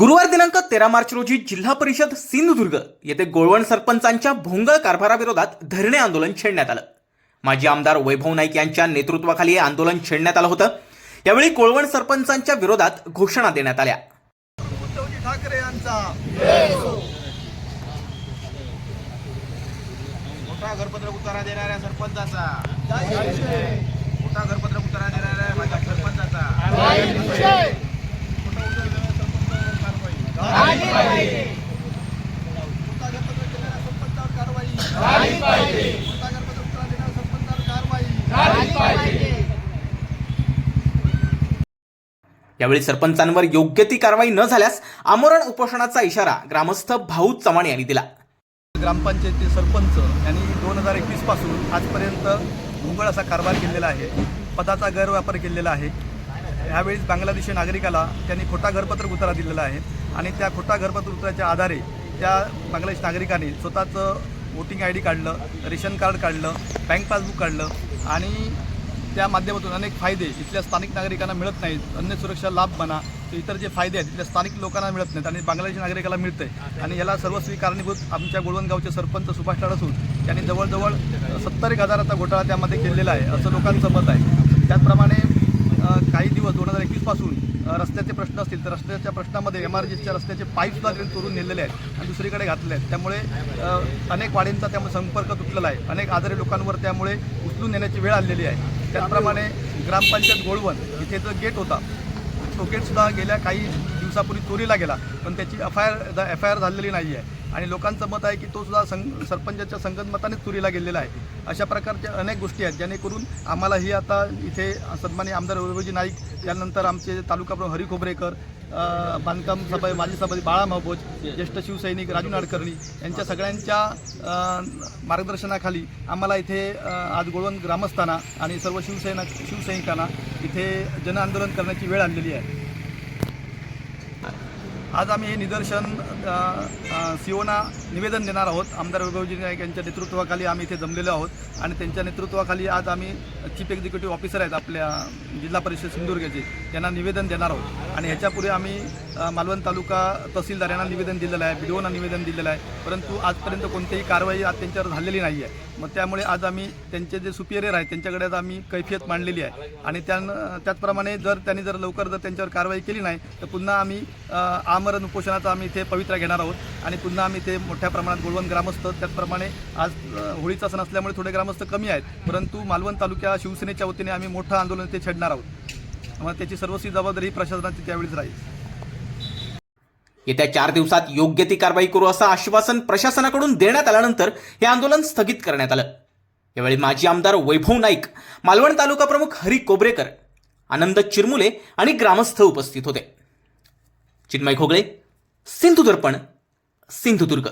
गुरुवार दिनांक तेरा मार्च रोजी जिल्हा परिषद सिंधुदुर्ग येथे गोळवण सरपंचांच्या भोंगळ कारभाराविरोधात धरणे आंदोलन छेडण्यात आलं. माजी आमदार वैभव नाईक यांच्या नेतृत्वाखाली हे आंदोलन छेडण्यात आलं होतं. यावेळी कोळवण सरपंचांच्या विरोधात घोषणा देण्यात आल्या. उद्धवजी ठाकरे यांचा. मोठा घरपत्र उतारा देणाऱ्या सरपंचाचा. मोठा घरपत्र उतारा देणाऱ्या माझ्या सरपंचाचा मोठा घरपत्र देणाऱ्या सरपंचावर कारवाई मोठा घरपत्र उतारा देणाऱ्या सरपंचावर कारवाई यावेळी सरपंचांवर योग्य ती कारवाई न झाल्यास आमरण उपोषणाचा इशारा ग्रामस्थ भाऊ चव्हाण यांनी दिला. ग्रामपंचायती सरपंच यांनी दोन हजार एकवीसपासून आजपर्यंत भोंगळ असा कारभार केलेला आहे. पदाचा गैरवापर केलेला आहे. ह्यावेळी बांगलादेशी नागरिकाला त्यांनी खोटा घरपत्र उतारा दिलेला आहे. आणि त्या खोटा घरपत्र उताराच्या आधारे त्या बांगलादेश नागरिकाने स्वतःचं वोटिंग आय डी काढलं रेशन कार्ड काढलं बँक पासबुक काढलं आणि त्या माध्यमातून अनेक फायदे इथल्या स्थानिक नागरिकांना मिळत नाहीत. अन्य सुरक्षा लाभ म्हणा ते इतर जे फायदे आहेत तिथल्या स्थानिक लोकांना मिळत नाहीत आणि बांगलादेशी नागरिकाला मिळतंय. आणि याला सर्वस्वी कारणीभूत आमच्या गोळवणगावचे सरपंच सुभाष लाड असून त्यांनी जवळजवळ सत्तर एक हजाराचा घोटाळा त्यामध्ये केलेला आहे असं लोकांचं मत आहे. त्याचप्रमाणे काही दिवस दोन हजार एकवीसपासून रस्त्याचे प्रश्न असतील तर रस्त्याच्या प्रश्नामध्ये एम आर जीच्या रस्त्याचे पाईपसुद्धा त्यांनी चोरून नेलेले आहेत आणि दुसरीकडे घातले आहेत. त्यामुळे अनेक वाडींचा त्यामुळे संपर्क तुटलेला आहे. अनेक आजारी लोकांवर त्यामुळे उचलून नेण्याची वेळ आलेली आहे. त्याचप्रमाणे ग्रामपंचायत गोळवण इथे जो गेट होता तो गेटसुद्धा गेल्या काही दिवसापूर्वी चोरीला गेला पण त्याची F I R F I R झालेली नाही आहे आणि लोकांचं मत आहे की तो सुद्धा संग सरपंचाच्या संगतमतानेच चोरीला गेलेला आहे. अशा प्रकारच्या अनेक गोष्टी आहेत जेणेकरून आम्हाला ही आता इथे सन्मान्य आमदार वैभवजी नाईक त्यानंतर आमचे तालुका प्रमुख हरी खोबरेकर बांधकाम सभा माजी सभापती बाळा महाभोज ज्येष्ठ शिवसैनिक राजू नाडकर्णी यांच्या सगळ्यांच्या मार्गदर्शनाखाली आम्हाला इथे आज गोळवण ग्रामस्थांना आणि सर्व शिवसेना शिवसैनिकांना इथे जनआंदोलन करण्याची वेळ आणलेली आहे. आज आम्ही हे निदर्शन सीओना निवेदन देणार आहोत. आमदार वैभवजी नाईक यांच्या नेतृत्वाखाली आम्ही इथे जमलेलो आहोत. आणि त्यांच्या नेतृत्वाखाली आज आम्ही चीफ एक्झिक्युटिव्ह ऑफिसर आहेत आपल्या जिल्हा परिषद सिंधुदुर्गचे. त्यांना निवेदन देणार आहोत. आणि ह्याच्यापूर्वी आम्ही मालवण तालुका तहसीलदार यांना निवेदन दिलेलं आहे. बी निवेदन दिलेलं आहे. परंतु आजपर्यंत कोणतीही कारवाई आज त्यांच्यावर झालेली नाही आहे मग त्यामुळे आज आम्ही त्यांचे जे सुपिरियर आहेत त्यांच्याकडे आज आम्ही कैफियत मांडलेली आहे. आणि त्यान त्याचप्रमाणे जर त्यांनी जर लवकर जर त्यांच्यावर कारवाई केली नाही तर पुन्हा आम्ही आमरण उपोषणाचा आम्ही इथे पवित्र घेणार आहोत. आणि पुन्हा आम्ही ते मोठ्या प्रमाणात गोळवण ग्रामस्थ त्याचप्रमाणे आज होळीचा सण असल्यामुळे थोडे ग्रामस्थ कमी आहेत. परंतु मालवण तालुक्या शिवसेनेच्या वतीने आम्ही मोठं आंदोलन ते छेडणार आहोत. मग त्याची सर्वस्वी जबाबदारी प्रशासनाची त्यावेळीच राहील. येत्या चार दिवसात योग्य ती कारवाई करू असं आश्वासन प्रशासनाकडून देण्यात आल्यानंतर हे आंदोलन स्थगित करण्यात आलं. यावेळी माजी आमदार वैभव नाईक मालवण तालुका प्रमुख हरी कोबरेकर आनंद चिरमुले आणि ग्रामस्थ उपस्थित होते. चिन्मय खोगळे सिंधुदर्पण सिंधुदुर्ग.